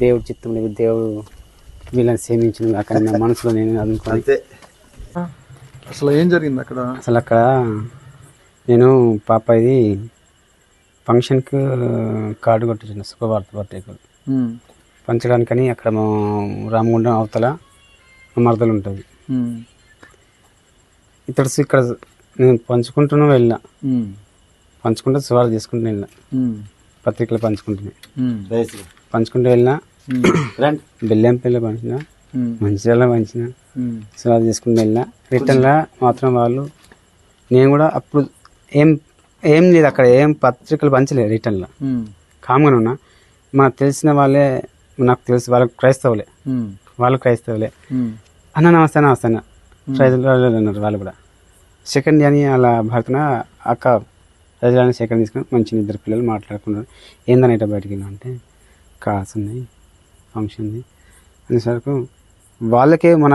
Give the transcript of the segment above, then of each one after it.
దేవుడు చిత్తం లేదు దేవుడు వీళ్ళని సేమించిన అక్కడ నా మనసులో నేను అనుకుని అంతే. అసలు ఏం జరిగింది అక్కడ? అసలు అక్కడ నేను పాప ఇది ఫంక్షన్కి కార్డు కొట్టించిన శుభవార్త పత్రికలు ఉమ్, పంచడానికని అక్కడ మా రామగుండం అవతల మరదలు ఉంటుంది. ఇతడు ఇక్కడ నేను పంచుకుంటూనే వెళ్ళిన. ఉమ్, పంచుకుంటూ సువార్త తీసుకుంటూ వెళ్ళిన. ఉమ్, పత్రికలు పంచుకుంటున్నాయి పంచుకుంటూ వెళ్ళిన ఉమ్, రండి. బెల్లంపల్లి పంచిన మంచిర్యాల పంచిన ఉమ్, సువార్త తీసుకుంటూ వెళ్ళిన రిటర్న్లో మాత్రం వాళ్ళు నేను కూడా అప్పుడు ఏం ఏం లేదు అక్కడ ఏం పత్రికలు పంచలేదు రిటర్న్లో. ఉమ్, కామన్ ఉన్నా. మనకు తెలిసిన వాళ్ళే నాకు తెలుసు వాళ్ళకి క్రైస్తవులే. ఉమ్, వాళ్ళు క్రైస్తవులే. ఉమ్, అన్న నమస్తే నమస్తే అన్న. రైతులు అన్నారు వాళ్ళు కూడా సెకండ్ అని అలా భర్తన అక్క రైతులని సెకండ్ తీసుకుని మంచి ఇద్దరు పిల్లలు మాట్లాడుకున్నారు. ఏందని బయటికి వెళ్ళాం అంటే కార్డ్స్ ఉన్నాయి ఫంక్షన్ ఉంది అనేసరికి వాళ్ళకే మన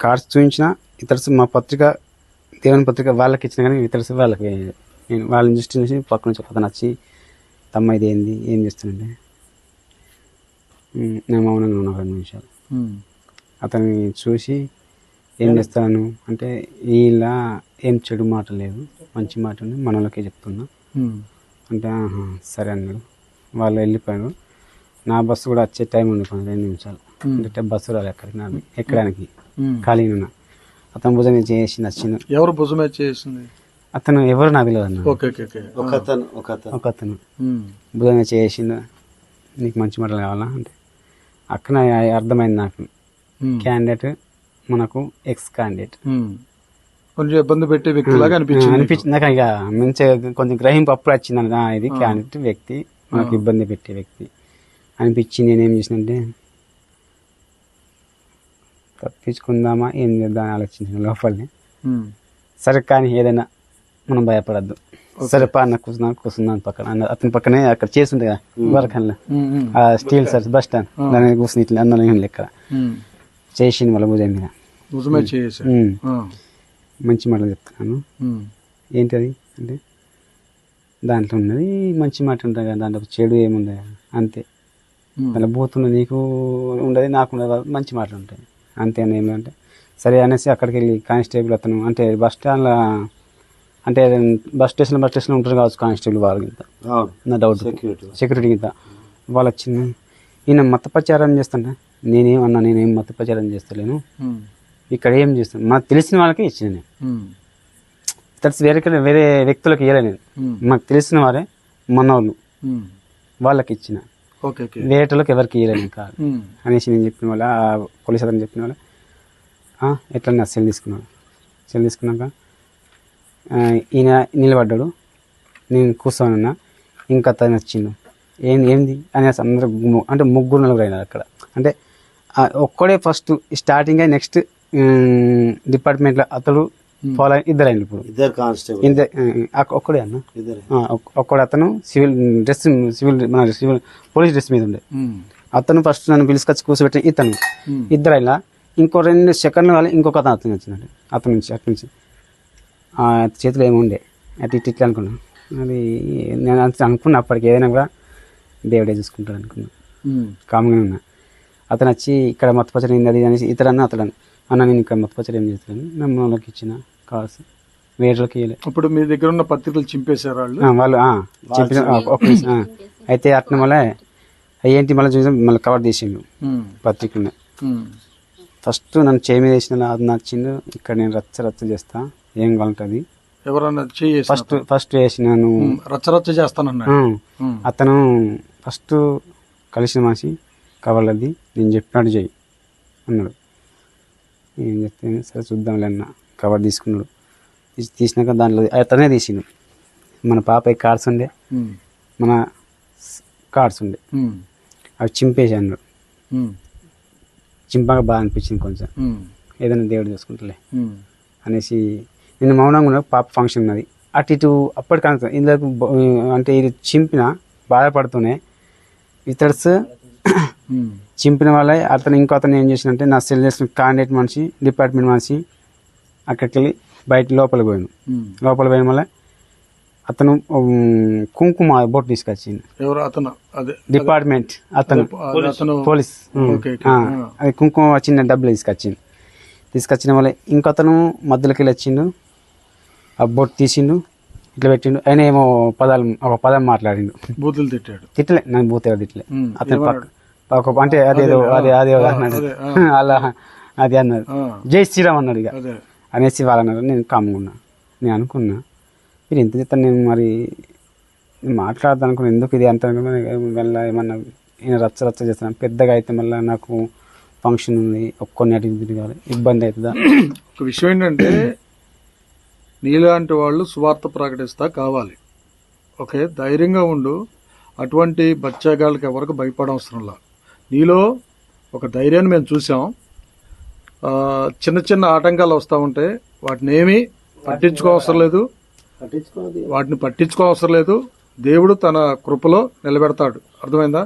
కార్డ్స్ చూపించిన ఇతరుస్ మా పత్రిక దేవుని పత్రిక వాళ్ళకి ఇచ్చిన కానీ ఇతరుస్ వాళ్ళకి. నేను వాళ్ళని దృష్టి నుంచి పక్క నుంచి అతను వచ్చి తమ్మ ఇది ఏంది? ఏం చేస్తుండే ఉమ్, నేను మౌనంగా ఉన్నా రెండు నిమిషాలు. అతన్ని చూసి ఏం చేస్తాను అంటే వీళ్ళ ఏం చెడు మాట లేదు మంచి మాట ఉంది మనలోకే చెప్తున్నా. అంటే సరే అన్నాడు. వాళ్ళు వెళ్ళిపోయారు. నా బస్సు కూడా వచ్చే టైం ఉంది కొన్ని రెండు నిమిషాలు. అంటే బస్సు రాలి ఎక్కడికి నా ఎక్కడానికి. ఖాళీగా ఉన్నా. అతను భుజం చేసి నచ్చింది ఎవరు భుజమే చేసింది? అతను ఎవరు నాకు తెలియదు అన్న. Okay okay okay. ఒక అతను ఒక అతను. ఒక అతను. ఉమ్, భుజం చేసిండు నీకు మంచి మాటలు కావాలా? అంటే అక్కడ అర్థమైంది నాకు. క్యాండిడేట్ మనకు ఎక్స్ క్యాండిడేట్. కొంచెం ఇబ్బంది పెట్టే వ్యక్తిలాగా అనిపించింది నీకు. అనిపించింది. నాకు ఇక మంచిగా కొంచెం గ్రహింపు అప్పుడు వచ్చింది అన్న ఇది క్యాండిడేట్ వ్యక్తి. మనకు ఇబ్బంది పెట్టే వ్యక్తి. అనిపించింది నేనేం చేసినంటే తప్పించుకుందామా ఏం చేద్దాం ఆలోచించిన లోపలనే. సరే కానీ ఏదైనా మనం భయపడద్దు. సరే పా అన్న కూర్చున్నా కూర్చున్నాను పక్కన. అన్న అతని పక్కనే అక్కడ చేస్తుండే కదా ఉమ్, ఆ స్టీల్ సర్స్ బస్ స్టాండ్. దాని కూర్చుని ఇట్లా అన్న ఏం లెక్క. చేసింది వాళ్ళ భుజం మీద. మంచి మాటలు చెప్తున్నాను. ఏంటది? అంటే దాంట్లో ఉన్నది మంచి మాట ఉంటుంది కదా దాంట్లో చెడు ఏముంది అంతే. దాంట్లో బూతున్న నీకు ఉండదు నాకు ఉండదు మంచి మాటలు ఉంటాయి. అంతే అని ఏమంటే సరే అనేసి అక్కడికి వెళ్ళి కానిస్టేబుల్ అతను అంటే బస్ స్టాండ్లో అంటే బస్ స్టేషన్ బస్ స్టేషన్ ఉంటారు కావచ్చు కానిస్టేబుల్ వాళ్ళు ఇంత నా డౌట్. సెక్యూరిటీ సెక్యూరిటీ కింద. వాళ్ళు వచ్చింది ఈయన మత ప్రచారం చేస్తుంటే నేనేమన్నా నేనేం మత ప్రచారం చేస్తలేను. ఇక్కడ ఏం చేస్తాను? నాకు తెలిసిన వాళ్ళకే ఇచ్చిన నేను. తెలిసి వేరే వేరే వ్యక్తులకు ఇవ్వలే నేను. నాకు తెలిసిన వారే మనోళ్ళు. వాళ్ళకి ఇచ్చిన. వేరేటోళ్ళకి ఎవరికి ఇవ్వలే నేను కాదు ఉమ్, అనేసి నేను చెప్పిన వాళ్ళ పోలీస్ అతను చెప్పిన వాళ్ళ "ఆ, ఎట్లా నా సెల్ తీసుకున్నాడు. సెల్ తీసుకున్నాక ఈయన నిలబడ్డాడు. నేను కూర్చోనున్నా ఇంకా అతను వచ్చిండు. ఏం ఏంది? అనేసి అందరూ అంటే ముగ్గురు నలుగురు అయినారు అక్కడ. అంటే ఒక్కడే ఫస్ట్ స్టార్టింగ్ నెక్స్ట్ డిపార్ట్మెంట్లో అతడు ఫాలో అయ్యి ఇద్దరు అయిన ఇప్పుడు. ఇద్దరు కానిస్టేబుల్. ఇద్దరు ఒక్కడే అన్న? ఒక్కడు అతను సివిల్ డ్రెస్ సివిల్ మన సివిల్ పోలీస్ డ్రెస్ మీద ఉండే. ఉమ్, అతను ఫస్ట్ నన్ను పిలుచుకొచ్చి కూర్చోబెట్టి ఇతను. ఉమ్, ఇద్దరు ఇలా ఇంకో రెండు సెకండ్లు కావాలి ఇంకొక అతను అతను వచ్చినాడు. అతను నుంచి అటు నుంచి. ఆ చేతిలో ఏమో ఉండే. అటు ఇటు ఇట్లా అనుకున్నాను అది నేను అంత అనుకున్నా అప్పటికి ఏదైనా కూడా దేవుడే చూసుకుంటాడు అనుకున్నా. ఉమ్, కామ్గా ఉన్నా. అతను వచ్చి ఇక్కడ మత్తపచ్చడి అది అనేసి ఇతరన్నా అతడు అన్న నేను ఇక్కడ మత్తపచ్చడి ఏం చేస్తాను నమ్మ వాళ్ళకి ఇచ్చిన కావాల్సి వేరేకి ఇవ్వలే ఇప్పుడు మీ దగ్గర ఉన్న పత్రికలు చింపేశారు వాళ్ళు? ఆ, వాళ్ళు ఆ. అయితే అట్న మళ్ళీ ఏంటి మళ్ళీ చూసాం మళ్ళీ కవర్ చేసిండు ఉమ్, పత్రికలు ఉమ్, ఫస్ట్ నన్ను చేయి మీద వేసిన అది నచ్చిండు ఇక్కడ నేను రచ్చ రచ్చ చేస్తా ఏం కావాలంటది? ఎవరన్నా ఫస్ట్ ఫస్ట్ వేసినాను. రచ్చ రచ్చ ఉమ్, అతను ఫస్ట్ కలిసిన మాసి కవర్లది నేను చెప్పినట్టు చెయ్యి అన్నాడు. ఏం చెప్తే సరే చూద్దాంలే అన్న. కవర్ తీసుకున్నాడు. తీసి తీసినాక దాంట్లో అతనే తీసిండు. మన పాప కార్డ్స్ ఉండే. మన కార్డ్స్ ఉండే. అవి చింపేసి అన్నాడు చింపాక బాగా అనిపించింది కొంచెం. ఏదైనా దేవుడు చూసుకుంటలే. అనేసి నేను మౌనంగా ఉన్న పాప ఫంక్షన్ ఉన్నది. అటు ఇటు అప్పటికన్నా ఇందులో అంటే ఇది చింపిన బాధపడుతూనే ఇతర్స్ ఉమ్, చింపిన వాళ్ళే అతను ఇంకో అతను ఏం చేసినంటే నా సెల్ చేసిన కాండిడేట్ మనిషి డిపార్ట్మెంట్ మనిషి అక్కడికి వెళ్ళి బయట లోపలికి పోయాను లోపల పోయిన వల్ల అతను కుంకుమ బొట్టు తీసుకొచ్చిండు. ఎవరు? అతను. అదే. డిపార్ట్మెంట్ అతను. పోలీస్. అది కుంకుమ చిన్న డబ్బులు తీసుకొచ్చిండు. తీసుకొచ్చిన వల్ల ఇంకతను మధ్యలోకి వెళ్ళి వచ్చిండు. ఆ బొట్టు తీసిండు ఇట్లా పెట్టిండు. ఆయన ఏమో పదాలు ఒక పదం మాట్లాడిండు. బూతులు తిట్టాడు. తిట్టలే. నన్ను బూతే తిట్టలే. అతను? పక్క ఒక అంటే అదేదో అదే అదే అన్నాడు. అలా అది అన్నాడు. ఆ, జై శ్రీరామ్ అన్నాడు ఇక. అనేసి వాళ్ళన్నారు నేను కామ్గున్నా నేను అనుకున్నా. మీరు ఎంత చెప్తాను నేను మరి మాట్లాడదాం అనుకున్నా ఎందుకు ఇది అంత వల్ల ఏమన్నా ఈయన రచ్చ రచ్చ చేస్తాను పెద్దగా అయితే మళ్ళీ నాకు ఫంక్షన్ ఉంది. ఒక్కొని అటు తిరగాలి. ఇబ్బంది అవుతుందా? ఒక విషయం ఏంటంటే నీలాంటి వాళ్ళు సువార్త ప్రకటిస్తా కావాలి. ఓకే ధైర్యంగా ఉండు. అటువంటి బచ్చాగాళ్ళకి ఎవరికి భయపడవసరంలా. నీలో ఒక ధైర్యాన్ని మేము చూసాం చిన్న చిన్న ఆటంకాలు వస్తూ ఉంటే వాటిని ఏమీ పట్టించుకోవసరం లేదు. వాటిని పట్టించుకోవసరం లేదు. దేవుడు తన కృపలో నిలబెడతాడు. అర్థమైందా?